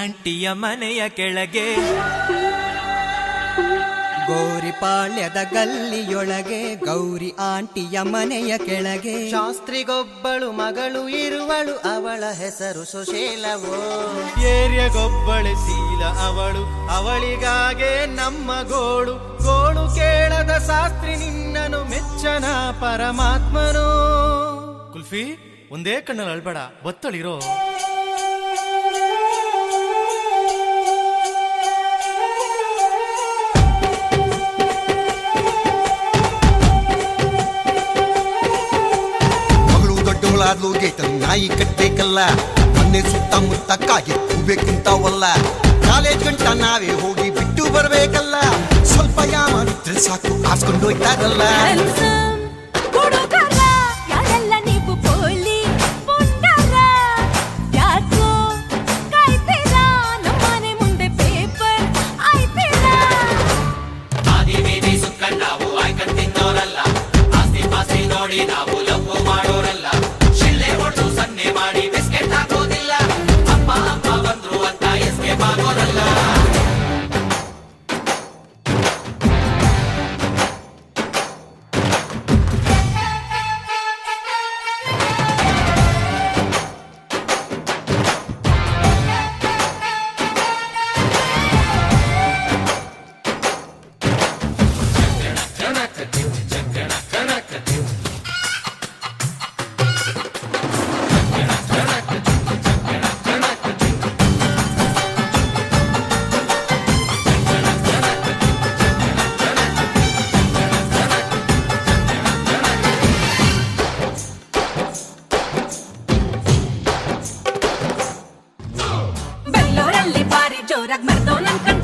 ಆಂಟಿಯ ಮನೆಯ ಕೆಳಗೆ ಪಾಳ್ಯದ ಗಲ್ಲಿಯೊಳಗೆ ಗೌರಿ ಆಂಟಿಯ ಮನೆಯ ಕೆಳಗೆ ಶಾಸ್ತ್ರಿಗೊಬ್ಬಳು ಮಗಳು ಇರುವಳು ಅವಳ ಹೆಸರು ಸುಶೀಲವೋ ಏರ್ಯಗೊಬ್ಬಳೆ ಶೀಲ ಅವಳು ಅವಳಿಗಾಗೆ ನಮ್ಮ ಗೋಳು ಗೋಳು ಕೇಳದ ಶಾಸ್ತ್ರಿ ನಿನ್ನನು ಮೆಚ್ಚನ ಪರಮಾತ್ಮನು ಕುಲ್ಫಿ ಒಂದೇ ಕಣ್ಣಲ್ಲಿ ಅಳ್ಬೇಡ ಬತ್ತಳಿರೋ ದಾರ್ಲೋಗೇತ ನಾಯಿ ಕಟ್ಟಬೇಕಲ್ಲ ಮೊನ್ನೆ ಸುತ್ತಮುತ್ತ ಕಾಗಿ ಹೋಗ್ಬೇಕಂತಾವಲ್ಲ ಕಾಲೇಜ್ ಗಂಟ ನಾವೇ ಹೋಗಿ ಬಿಟ್ಟು ಬರ್ಬೇಕಲ್ಲ ಸ್ವಲ್ಪ ಯಾಮ ಸಾಕು ಹಾಸ್ಕೊಂಡು ಹೋಯ್ತಾರಲ್ಲ now. Ragmar Dolan Cantón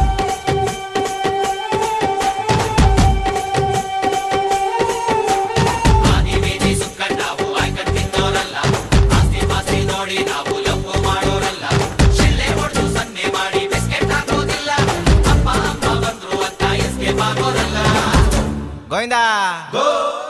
Goinda! Go!